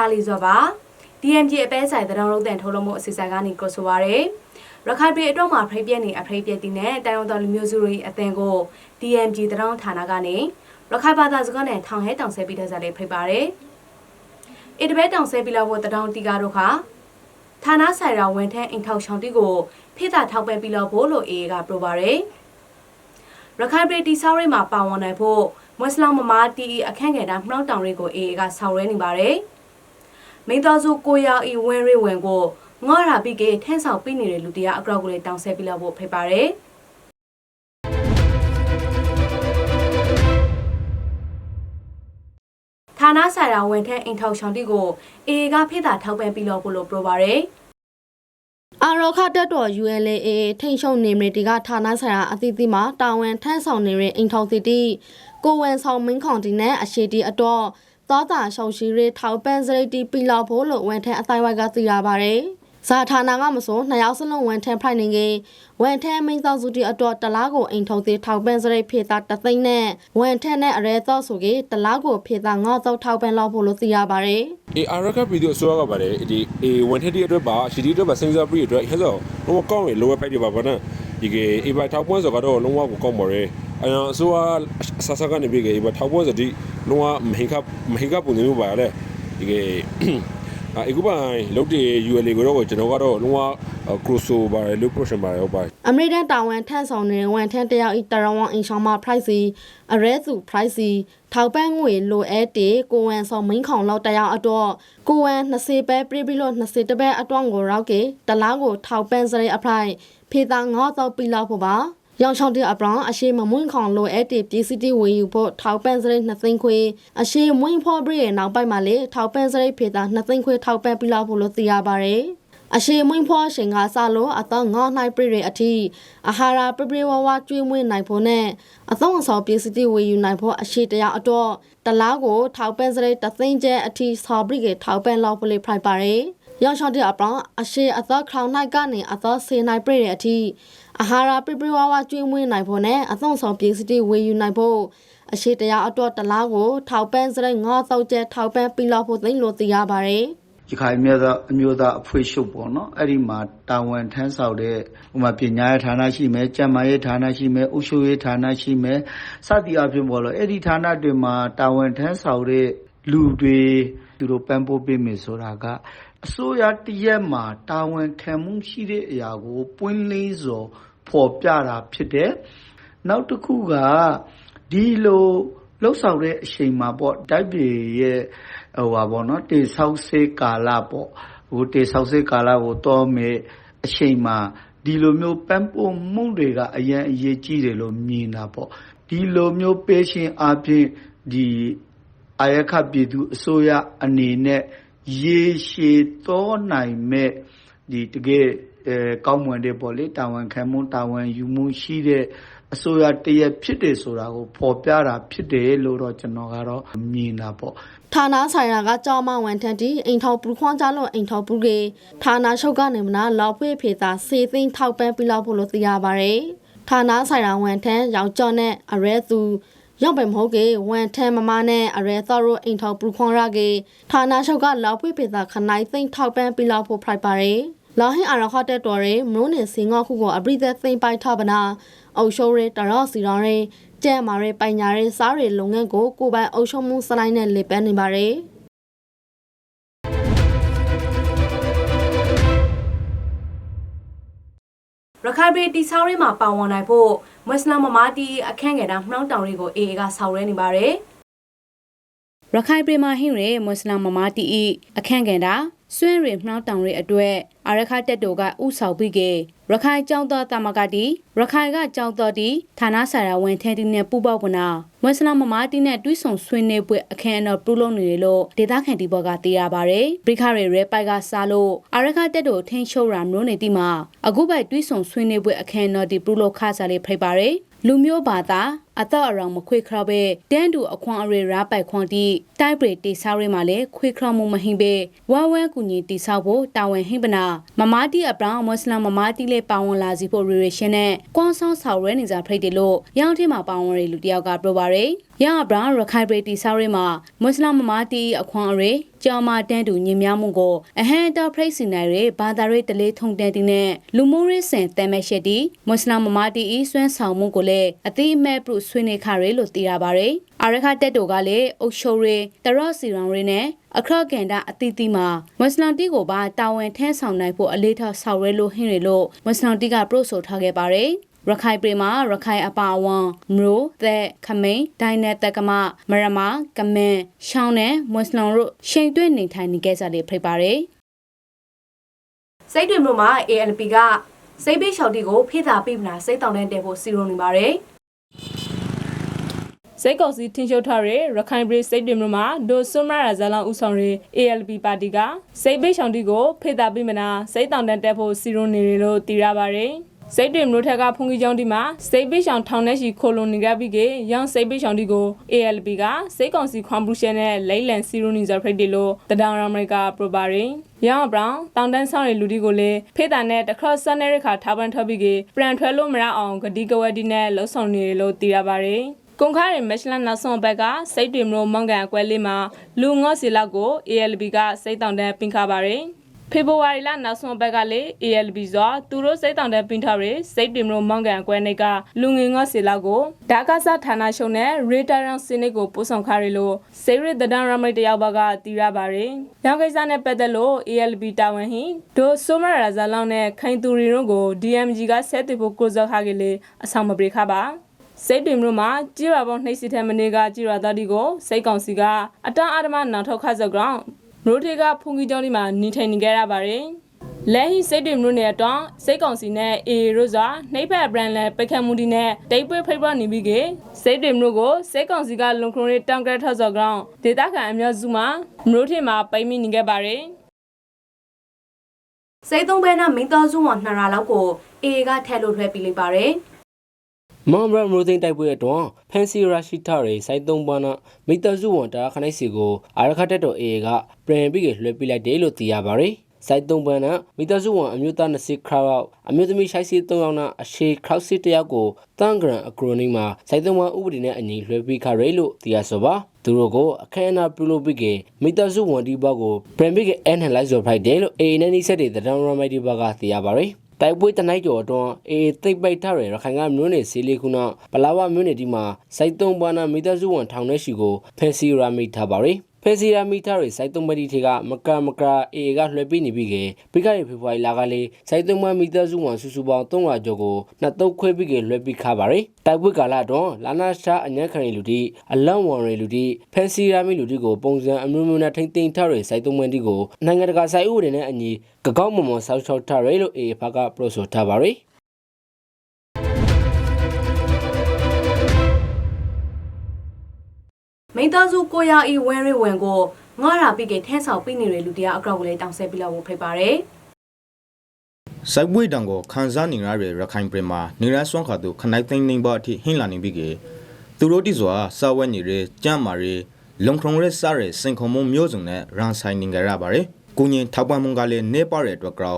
ကာလီဇော်ပါ DMG အပဲဆိုင်တရောင်းလုံးတန်ထုတ်လို့မှုအစီအစဉ်ကနေကိုဆိုပါရယ်ရခိုင်ပြည်အတွက်မှာဖိပြက်နေအဖိပြက်တင်တဲ့တိုင်ဝမ်တော်လူမျိုးစုတွေအသင်ကို DMG တရောင်းဌာနကနေရခိုင်ဘာသာစကားနဲ့ထောင်ဟဲတောင်ဆဲပြီးတဲ့စားလေးဖိပါရယ်အစ်တပဲတောင်ဆဲပြီးလောက်ဖို့တရောင်းတီကားတို့ခါဌာနဆိုင်ရာဝန်ထမ်းအိမ်ထောက်ချောင်းတီကိုဖိတာထောက်ပံ့ပြီးလောက်ဖို့လို့ AA ကပြောပါရယ်ရခိုင်ပြည်တီဆောက်ရိတ်မှာပါဝင်နိုင်ဖို့မွတ်စလင်မမာတီအခန့်ငယ်တာမှောက်တောင်တွေကို AA ကဆောင်ရဲနေပါတယ်။ မိသားစုကိုရောက်ဤဝင်းရိဝင်ကိုငေါရာပိကေထန်းဆောင်ပြီးနေတဲ့လူတရားအကောက်ကိုလေးတောင်းဆဲပြီးလောက်ဖို့ဖိတ်ပါတယ်။ဌာနဆိုင်ရာဝန်ထမ်းအိမ်ထောက်ဆောင်တီကို AA ကဖိတာထောက်ပံ့ပြီးလောက်ဖို့လို့ပြောပါရယ်အာရောခတက်တော် ULA ထိန်ရှုံနေမတီကဌာနဆိုင်ရာအသီးသီးမှာတာဝန်ထမ်းဆောင်နေတဲ့အိမ်ထောင်သီတီကိုဝန်ဆောင်မင်းခေါင်တီနဲ့အရှိတီအတော့ သောတာရှောင်းရှိရထောက်ပန်းစရိတ်တီပြီလောက်ဖို့လို့ဝန်ထမ်းအတိုင်းဝိုက်ကသိရပါတယ်။ဇာဌာနကမဆိုနှစ်ယောက်စလုံးဝန်ထမ်းဖိုင်နေကေဝန်ထမ်းမင်းသောစုတီအတော့တလားကိုအိမ်ထောင်သီထောက်ပန်းစရိတ်ဖေတာတသိန်းနဲ့ဝန်ထမ်းနဲ့အရဲသောဆိုကေတလားကိုဖေတာငေါသောထောက်ပန်းလောက်ဖို့လို့သိရပါတယ်။အေအာရကဗီဒီယိုဆိုရကပါတယ်ဒီအေဝန်ထက်ဒီအတွက်ပါရှီဒီအတွက်ပါစင်ဆာပရီအတွက်ဟဲ့ဆိုလုံးဝကောင်းရ lower pack တွေပါဗနာ ဒီကေအေဘာထောက်ပွင့်ဆိုကတော့လုံးဝကိုကောင်းပါရယ်အရင်အစိုးရဆဆကနေပြီကေအေဘာထောက်ပွင့်ဆိုဒီလုံးဝမဟင်ကမဟင်ကပုံနေမျိုးပါလေဒီကေအဲကူပိုင်လုတ်တေ ULA ကိုတော့ကျွန်တော်ကတော့လုံးဝ crossover ပါတယ်လို့ portion ပါတယ်ဟုတ်ပါတယ်အမေရိကန်တာဝန်ထမ်းဆောင်တဲ့ဝန်ထမ်းတယောက်ဤတရဝမ်အင်ရှောင်းမ price စီအရဲစု price စီထောက်ပံ့ငွေလိုအပ်တဲ့ကိုဝန်ဆောင်မင်းခေါင်လောက်တယောက်တော့ကိုဝန်20ပဲပြပြီးလို့20တပဲအတွန့်ကိုရောက်ကေတလားကိုထောက်ပံ့စရိတ်အ ဖိုင်ဖေတာငေါတော့ပြီးလောက်ဖို့ပါရောင်ချောင်းတဲ့အပရောင်အရှိမမွင့်ခေါင်လိုအပ်တဲ့ပြည်စီတီဝေယူဖို့ထောက်ပံ့စရိတ်2သိန်းခွေအရှိမွင့်ဖော်ပြရဲ့နောက်ပိုင်းမှာလေထောက်ပံ့စရိတ်ဖေတာ2သိန်းခွေထောက်ပံ့ပြီးလောက်ဖို့လို့သိရပါတယ်အရှိမွင့်ဖွားရှင်ကစလို့အတော့ငေါနိုင်ပြည့်ရအထိအာဟာရပြပြဝဝကျွေးမွေးနိုင်ဖို့နဲ့အသောအဆောင်ပစ္စည်းဝေယူနိုင်ဖို့အရှိတရားအတော့တလားကိုထောက်ပံ့စရိတ်တသိန်းကျဲအထိဆော်ပရိကေထောက်ပံ့လောက်ဖို့လေဖိုက်ပါရယ် ရောက်ချောင်းတဲ့အပရောင်အရှိအသောခေါင်နိုင်ကနေအသောဆေနိုင်ပြည့်ရအထိအာဟာရပြပြဝဝကျွေးမွေးနိုင်ဖို့နဲ့အသောအဆောင်ပစ္စည်းဝေယူနိုင်ဖို့အရှိတရားအတော့တလားကိုထောက်ပံ့စရိတ်ငေါသောက်ကျဲထောက်ပံ့ပြီးလောက်ဖို့သိလို့သိရပါရယ်ရခိုင်မျိုးသားအမျိုးသားအဖွဲ့ရှုပ်ပေါ့နော်အဲ့ဒီမှာတာဝန်ထမ်းဆောင်တဲ့ဥမာပညာရေးဌာနရှိမယ်ကျန်းမာရေးဌာနရှိမယ်ဥရှုရေးဌာနရှိမယ်စသည်အပြင်ပေါ့လို့အဲ့ဒီဌာနတွေမှာတာဝန်ထမ်းဆောင်တဲ့လူတွေသူတို့ပန်းပိုးပေးမယ်ဆိုတာက အစိုးရတရက်မှာ တာဝန်ခံမှုရှိတဲ့အရာကို ပွင့်လင်းစွာ ဖော်ပြတာဖြစ်တယ် နောက်တစ်ခုက ဒီလိုလှုပ်ဆောင်တဲ့အချိန်မှာပေါ့တိုက်ပြည်ရဲ့ဟိုပါပေါ့နော်တေဆောက်စေကာလပေါ့ဟိုတေဆောက်စေကာလကိုတော့မယ်အချိန်မှာ ဒီလိုမျိုးပန်းပို့မှုတွေက အရင်အရေးကြီးတယ်လို့ မြင်တာပေါ့ ဒီလိုမျိုး ပေးရှင်အပြင်ဒီအာယခပြည်သူအစိုးရအနေနဲ့ ရေရှည်သောနိုင်မဲ့ဒီတကယ်အဲကောင်းမွန်တဲ့ပေါ့လေတာဝန်ခံမှုတာဝန်ယူမှုရှိတဲ့အစိုးရတရက်ဖြစ်တယ်ဆိုတာကိုဖော်ပြတာဖြစ်တယ်လို့တော့ကျွန်တော်ကတော့မြင်တာပေါ့ဌာနဆိုင်ရာကကြောင်းမဝန်ထမ်းတီအိမ်ထောင်ပူခွန်ကြလို့အိမ်ထောင်ပူကေဌာနချုပ်ကနေမနာလောက်ဖွေဖေသာစေသိန်းထောက်ပံ့ပြီးလောက်ဖို့လို့သိရပါတယ်ဌာနဆိုင်ရာဝန်ထမ်းရောင်ကျော်နဲ့အရဲသူ ရောက်ပဲမဟုတ်ကေဝန်ထမ်းမမနဲ့အရဲသောတို့အိမ်ထောင်ပူခွန်ရကေဌာနချုပ်ကလောက်ဖွေဖေသာခနိုင်သိန်းထောက်ပံ့ပြီးလောက်ဖို့ဖိုက်ပါတယ်လာဟင်အရခတဲ့တော်ရဲမလို့နေစင်ငေါခုကိုအပရိသက်သိမ့်ပိုက်ထပနာအုပ်ရှိုးရဲတရော့စီရောင်းရဲကျဲမာရဲပိုင်ညာရဲစားရဲလုပ်ငန်းကိုကိုပိုင်အုပ်ချုပ်မှုစလိုက်နဲ့လေပန်းနေပါတယ် ရခိုင်ပြည်တီဆောင်းရင်းမှာပါဝင်နိုင်ဖို့မွတ်စလင်မမာတီအခန့်ငယ်တာမှောင်တောင်တွေကို AA ကဆောင်ရဲနေပါတယ်ရခိုင်ပြည်မှာဟင်းရဲမွတ်စလင်မမာတီအခန့်ငယ်တာ ဆွဲရမှောင်တောင်တွေအတွက်အာရခတက်တိုကဥဆောင်ပြီးကေရခိုင်ကျောင်းတော်တမကတိရခိုင်ကကျောင်းတော်တီဌာနဆိုင်ရာဝန်ထမ်းတီနဲ့ပူပေါပနာမွတ်စလင်မမာတီနဲ့တွိဆုံဆွေးနွေးပွဲအခမ်းအနားပြုလုပ်နေတယ်လို့ဒေသခံတီဘော်ကသိရပါဗျ။ဘရိခရဲရဲပိုက်ကစားလို့အာရခတက်တိုထင်းချုပ်ရာမျိုးနေတီမှာအခုပိုက်တွိဆုံဆွေးနွေးပွဲအခမ်းအနားတီပြုလုပ်ခါစားလေးဖိတ်ပါဗျ။လူမျိုးဘာသာ အတော့အရောင်မခွေခရပဲတန်းတူအခွန်အရေရာပိုက်ခွန်တီတိုက်ပရိတိဆောက်ရဲမှာလဲခွေခရမှုမဟင်ပဲဝါဝဲကူညီတိဆောက်ဖို့တာဝန်ဟင်ပနာမမာတီအပရောင်မွတ်စလင်မမာတီလေးပါဝင်လာစီဖို့ရေရေရှင်နဲ့ကွန်ဆောင်းဆောက်ရဲနေကြဖိတ်တယ်လို့ရောင်းထင်းမှာပါဝင်ရလူတယောက်ကပြောပါရယ်ရအပရောင်ရခိုင်ပရိတိဆောက်ရဲမှာမွတ်စလင်မမာတီအခွန်အရေ ကြောင်မာတန်းတူညင်များမှုကိုအဟန်တာဖရိတ်စီနိုင်ရဲ့ဘာသာရေးတလေးထုံတန်းတင်နဲ့လူမှုရေးစင်တမ်းမဲ့ရှက်တီမွတ်စလင်မမာတီဤစွမ်းဆောင်မှုကိုလည်းအတိအမဲ့ပြုဆွေးနွေးခရဲလို့သိရပါတယ်အာရခတက်တိုကလည်းအုတ်ရှုံရေးတရော့စီရောင်ရေးနဲ့အခရကန်တာအတီတီမှာမွတ်စလင်တီကိုပါတာဝန်ထမ်းဆောင်နိုင်ဖို့အလေးထားဆောက်ရဲလို့ဟင်းရလို့မွတ်စလင်တီကပရို့ဆိုထားခဲ့ပါတယ် ရခိုင်ပြည်မှာရခိုင်အပါအဝန်မရိုသက်ခမိန်ဒိုင်နက်တက္ကမမရမကမင်ရှောင်းနဲ့မွတ်စလင်တို့ရှိန်တွဲနေထိုင်နေကြကြလေဖိတ်ပါတယ်စိတ်တွေမျိုးမှာ ALP ကစိတ်ပေးလျှောက်တီကိုဖိသားပြမလားစိတ်တောင်းတဲ့တဲဖို့စီရုံနေပါတယ်စိတ်ကောက်စီထင်ရှုပ်ထားတဲ့ရခိုင်ပြည်စိတ်တွေမျိုးမှာဒိုဆွမ်းမရာဇာလောင်ဦးဆောင်တဲ့ ALP ပါတီကစိတ်ပိတ်ဆောင်တီကိုဖေတာပိမနာစိတ်တောင်တန်တက်ဖို့စီရုံနေတယ်လို့သိရပါတယ်။ စိတ်တွေမျိုးထက်ကဖုန်ကြီးကျောင်းဒီမှာစိတ်ပိတ်ဆောင်ထောင်ထဲရှိခိုလုံနေကြပြီးကရောင်စိတ်ပိတ်ဆောင်တီကို ALP ကစိတ်ကောင်စီခွန်ပလူရှန်နဲ့လိမ့်လန်စီရုံနေကြဖိတ်တယ်လို့တဒေါင်အမေရိကပရိုပါရင်ရောင်ဘရောင်တောင်တန်းဆောင်တဲ့လူဒီကိုလည်းဖေတာနဲ့တခါဆန်နယ်ရခါထားပန်ထွက်ပြီးကပြန်ထွက်လို့မရအောင်ဂတိကဝက်ဒီနဲ့လှုပ်ဆောင်နေတယ်လို့သိရပါတယ်။ကုန်ခါရဲ့မက်ရှလန်နောက်ဆုံးဘက်ကစိတ်တွေမလို့မောင်ကန်အကွဲလေးမှာလူငေါ့စီလောက်ကို ALB ကစိတ်တောင်တန်းပင်ခါပါတယ် ဖေဖော်ဝါရီလနောက်ဆုံးဘက်ကလေ ALB ဆိုသူတို့စိတ်တောင်တန်းပင်ထားရစိတ်တွေမလို့မောင်ကန်အကွဲနေကလူငင်ငေါ့စီလောက်ကိုဒါကစားဌာနရှုံနဲ့ရီတာရန်စနစ်ကိုပို့ဆောင်ခါရလို့စေရတဒန်ရမိတ်တယောက်ဘက်ကတီးရပါတယ်။ရောင်ကိစ္စနဲ့ပတ်သက်လို့ ALB တာဝန်ဟင်ဒိုဆိုမရာဇာလောင်းနဲ့ခိုင်သူရီတို့ကို DMG ကဆက်တူဖို့ကိုဇောက်ခါကလေးအဆောင်မပြေခါပါ။စိတ်ပင်မြို့မှာကြည်ရပေါင်းနှိပ်စီတဲ့မနေကကြည်ရသားဒီကိုစိတ်ကောင်စီကအတန်းအာဓမနောက်ထောက်ခတ်စောက်ကောင် မြို့ထေကဖုန်ကြီးကျောင်းဒီမှာနေထိုင်နေကြရပါတယ်လဲဟီစိတ်တွေမြို့နယ်တော့စိတ်ကောင်စီနဲ့အေရိုဇာနှိပ်ဖက်ဘရန်လဲပိတ်ခတ်မှုဒီနဲ့တိတ်ပွေဖိတ်ပွားနေပြီးကစိတ်တွေမြို့ကိုစိတ်ကောင်စီကလုံခရုံးရေးတောင်ကရထောက်စောက်ကောင်ဒေတာခံအမျိုးစုမှာမြို့ထေမှာပိတ်မိနေခဲ့ပါတယ်စိတ်သုံးဘဲနာမိသားစုဝန်နှစ်ရာလောက်ကို AA ကထည့်လို့လွှဲပြီးလိုက်ပါတယ် မွန်ဘရမရိုသိန်းတိုက်ပွဲအတွန်းဖန်စီရရှိထရေစိုက်သုံးပါးနာမိတစုဝန်တာခနိုင်စီကိုအာရခတက်တော် AA ကပြန်ပြီးလွှဲပြလိုက်တယ်လို့သိရပါတယ်စိုက်သုံးပန်းနဲ့မိသားစုဝန်အမျိုးသား20ခရောက်အမျိုးသမီးရှိုက်စီ3ယောက်နဲ့အရှိခရောက်စီ1ယောက်ကိုတန်ဂရန်အကရိုနီမှာစိုက်သုံးပန်းဥပဒေနဲ့အညီလွှဲပြီးခရဲလို့သိရဆိုပါသူတို့ကိုအခမ်းအနားပြုလုပ်ပြီးကမိသားစုဝန်ဒီဘက်ကိုပြန်ပြီးကအန်ဟန်လိုက်ဆိုဖိုက်တယ်လို့ AA နဲ့နှိစက်တဲ့တံတန်းရမိုက်ဒီဘက်ကသိရပါတယ် တိုက်ပွဲတနိုက်ကျော်အတွန်းအေးသိပ်ပိတ်ထားရရခိုင်ကမြို့နယ်စီလီခုနပလာဝမြို့နယ်ဒီမှာစိုက်သုံးပါးနာမိသားစုဝန်ထောင်ထဲရှိကိုဖန်စီရာမိထားပါရယ် ဖန်စီရာမိထားရစိုက်သုံးပါးဒီထေကမကမကအေးကလွှဲပြီးနေပြီကေပြီးခဲ့တဲ့ဖေဖော်ဝါရီလကလေးစိုက်သုံးပါးမိသားစုဝန်စုစုပေါင်း300ကျော်ကိုနှစ်တုပ်ခွဲပြီးကေလွှဲပြီးခါပါရယ်တိုက်ပွဲကာလအတွန်းလာနာရှာအညံ့ခရင်လူတီအလန့်ဝန်ရလူတီဖန်စီရာမိလူတီကိုပုံစံအမျိုးမျိုးနဲ့ထိမ့်သိမ်းထားရစိုက်သုံးပါးဒီကိုနိုင်ငံတကာစိုက်ဥပဒေနဲ့အညီကကောက်မွန်မွန်ဆောက်ရှောက်ထားရလို့အေးဖကပရိုဆိုထားပါရယ် မိသားစုကိုရအီဝဲရဲဝင်ကိုငါရာပြီးကထန်းဆောင်ပြီးနေတဲ့လူတရားအကောက်ကိုလည်းတောင်းဆပြီးလောက်ဖို့ဖိတ်ပါတယ်စိုက်ပွေတံကိုခန်းစားနေရတဲ့ရခိုင်ပြည်မှာနေရဆွမ်းခါသူခနိုင်သိန်းသိန်းပါအထိဟင်းလာနေပြီကေသူတို့တိစွာစာဝဲနေရကြမ်းမာရလုံခုံရဲစားရစင်ခုံမုံမျိုးစုံနဲ့ရန်ဆိုင်နေကြရပါတယ်ကိုညင်ထောက်ပံ့မှုကလည်းနေပါတဲ့အတွက်ကြော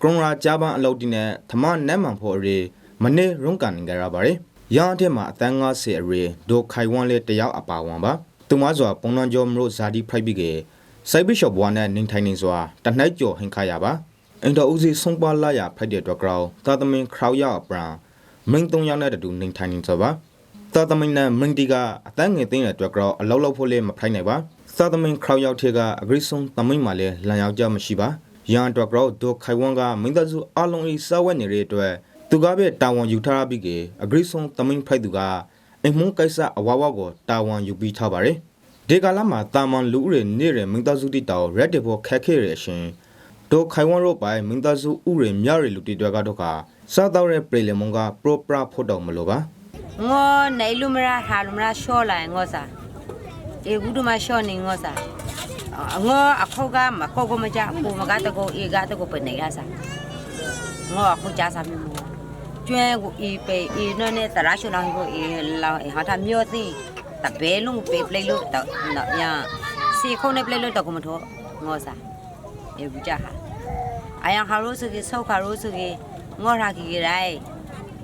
ကရုံရာဂျာပန်အလုပ်တီနဲ့သမနက်မှန်ဖို့ရမနေ့ရုံးကန်နေကြရပါတယ် ရန်အထက်မှာအတန်း90အရေဒိုခိုင်ဝမ်လေးတယောက်အပါဝန်ပါသူမစွာပုံနှံကျော်မလို့ဇာတိဖိုက်ပြီးကေစိုက်ဘစ်ရှော့ဘွားနဲ့နင်းထိုင်နေစွာတနှိုက်ကျော်ဟင်ခါရပါအင်တာဦးစီဆုံးပါလာရဖိုက်တဲ့အတွက်ကြောသာသမင်ခရောက်ရပရန်မင်းသုံးယောက်နဲ့တူနေထိုင်နေစောပါသာသမင်နဲ့မင်းတီကအတန်းငယ်သိတဲ့အတွက်ကြောအလောက်လောက်ဖို့လည်းမဖိုက်နိုင်ပါသာသမင်ခရောက်ရောက်ထဲကအဂရိဆုံးသမင်မှလည်းလန်ယောက်ကြမရှိပါရန်အတွက်ကြောဒိုခိုင်ဝမ်ကမင်းသားစုအလုံးဤစာဝက်နေတဲ့အတွက် သူကပဲတာဝန်ယူထားပြီးကအဂရိဆုံးသမင်ဖိုက်သူကအင်မုန်းကိစ္စအဝဝကိုတာဝန်ယူပြီးထားပါတယ်ဒီကလာမှာတာမန်လူဦးရနေတဲ့မင်းသားစုတိတောက်ရက်တေဖို့ခက်ခဲရအရှင်ဒိုခိုင်ဝမ်ရိုပိုင်မင်းသားစုဥရေမြရလူတီတွေကတော့ကစားတော့တဲ့ပြည်လမုံကပရိုပရာဖို့တော့မလို့ပါငေါနိုင်လူမရဟာလူမရရှော့လိုက်ငေါစာအေဂူဒမရှော့နေငေါစာငေါအခုကမကောကမကြပူမကတကောအေကတကောပနေရစာငေါအခုကြစာမြမ ကျွဲကိုအေပေအေနော်နဲ့တရာရှောလောင်းကိုအေလောင်းဟာတာမျိုးသိတဘဲလုံးပေပလေးလို့တော့ညာစီခုံးနဲ့ပလေးလို့တော့ကမထောငေါစာအေဂူကြဟာအယံခါရိုးစုကြီးဆောက်ခါရိုးစုကြီးငေါရာကြီးရိုင်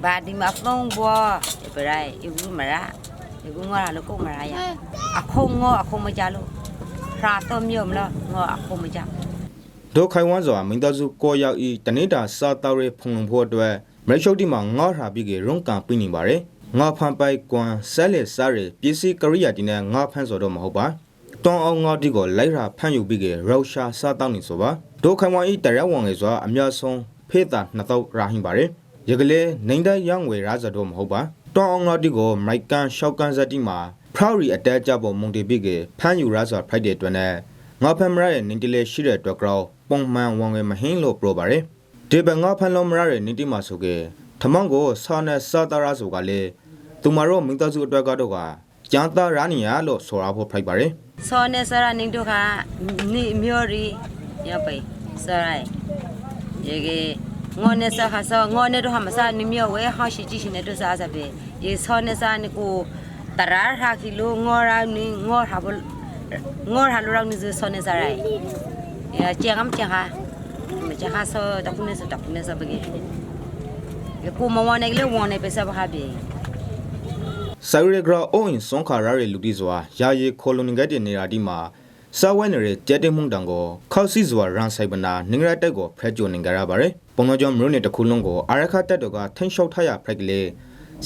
ဘာဒီမှာဖုံးဘောပရိုင်အေဂူမရာအေဂူငေါရာလို့ကိုမရာရအခုငေါအခုမကြလို့ဖရာတော့မြို့မလားငါအခုမကြောက်ဒိုခိုင်ဝမ်စွာမင်းသားစုကိုရောက်ဤတနေတာစာတောက်ရဲဖုန်လုံဖို့အတွက် မရိရှုတ်တီမှာငေါ့ဟာပြီးကရုံကန်ပြနေပါတယ်ငါဖန်ပိုက်ကွမ်ဆဲလက်စားရပစ္စည်းကရိယာတီနဲ့ငါဖန်ဆိုတော့မဟုတ်ပါတောင်းအောင်ငါတီကိုလိုက်ရာဖန်ယူပြီးကရုရှားစာတောက်နေဆိုပါဒိုခိုင်ဝမ်ဤတရက်ဝန်ငယ်စွာအများဆုံးဖေးတာနှစ်တော့ရာဟင်ပါတယ်ရကလေးနိုင်တဲ့ရောင်းဝယ်ရာဇတော့မဟုတ်ပါတောင်းအောင်ငါတီကိုမိုက်ကန်ရှောက်ကန်ဇက်တီမှာဖရော်ရီအတဲကြပေါ်မုန်တီပြီးကဖန်ယူရာဇာဖိုက်တဲ့အတွက်နဲ့ငါဖမ်းမရရဲ့နင်းတလေရှိတဲ့အတွက်ကြောပုံမှန်ဝန်ငယ်မဟင်းလို့ပြောပါတယ် ဒီဘငါဖမ်းလုံးမရရဲ့နင်းတိမှာဆိုကေထမောင်ကိုစာနဲ့စာတရာဆိုကလေသူမတို့မိသားစုအတွက်ကတော့ကကျန်တာရာနီယာလို့ဆိုရဖို့ဖိုက်ပါတယ်စောနေစရာနင်းတို့ကနိမျိုးရီရပိစရိုင်ရေကငေါနေစခါဆောငေါနေတို့ဟာမစားနိမျိုးဝဲဟောရှိကြည့်ရှင်နေတို့စားစားပဲရေစောနေစားနိကိုတရာဟာကီလိုငေါရာနိငေါဟာဘငေါဟာလိုရောင်းနိစောနေစားရိုင်ရကျန်ကမ်ကျန်ဟာ မကျန်ဟာဆောတခုနေစတခုနေစဘကြီးရေကိုမဝနေလေဝနေပစဘဟာပြီဆိုင်ရဂရာအိုင်ဆွန်ခါရာရဲ့လူတီစွာယာယေခိုလိုနီဂတ်တဲ့နေရာဒီမှာစာဝဲနေတဲ့ကျဲတဲ့မှုန်တန်ကိုခောက်စီစွာရန်ဆိုင်ပနာနင်္ဂရတက်ကိုဖရက်ဂျိုနင်္ဂရပါတယ်ပုံတော်ကြောင့်မြို့နယ်တစ်ခုလုံးကိုအာရခတက်တော်ကထင်းလျှောက်ထရဖရက်ကလေး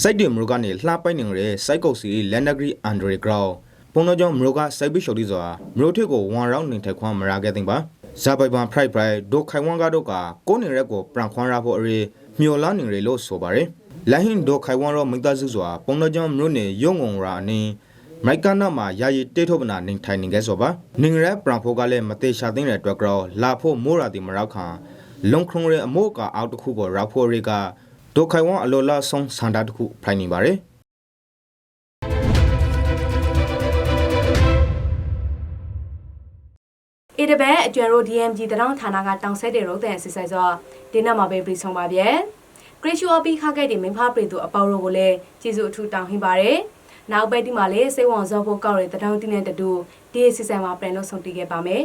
စိုက်တယ်မြို့ကနေလှပိုက်နေတဲ့စိုက်ကုတ်စီလန်နဂရီအန်ဒရီဂရောင်းပုံတော်ကြောင့်မြို့ကစိုက်ပိရှော်တီစွာမြို့ထက်ကိုဝန်ရောင်းနေထိုင်ခွမ်းမရခဲ့တဲ့ပါ ဇာပိုင်ပန်ဖရိုက်ဖရိုက်ဒိုခိုင်ဝမ်ကတော့ကကိုနေရက်ကိုပရန်ခွမ်းရဖို့အရေးမျော်လန်းနေတယ်လို့ဆိုပါတယ်လိုင်းဟင်ဒိုခိုင်ဝမ်ရောမိသားစုစွာပုံတော်ကြောင့်မြို့နယ်ရုံငုံရာအနင်းမိုက်ကနာမှာယာယီတေထုတ်ပနာနေထိုင်နေခဲ့ဆိုပါနင်ရဲပရန်ဖိုကလည်းမသေးရှာသိတဲ့အတွက်ကြောလာဖို့မိုးရာတီမရောက်ခံလုံခုံရဲအမိုးကအောက်တစ်ခုကိုရောက်ဖို့ရေကဒိုခိုင်ဝမ်အလိုလာဆုံးစန္ဒတစ်ခုဖိုင်နေပါတယ် အေတဘဲအကျွမ်းတို့ DMG တရောင်းဌာနကတောင်ဆဲတဲ့ရုပ်တဲ့အစီအစဉ်ဆိုဒီနောက်မှာပဲပြီးဆုံးပါဗျဲဂရစ်ရှူအပီခါခဲ့တဲ့မင်းဖားပရီသူအပေါရိုကိုလည်းကျေးဇူးအထူးတောင်းဟင်းပါတယ်နောက်ပဲဒီမှာလေစိတ်ဝင်စားဖို့ကောက်ရတဲ့တရောင်းတင်းတဲ့တူဒီအစီအစဉ်မှာပြန်လို့ဆုံးတည်ခဲ့ပါမယ်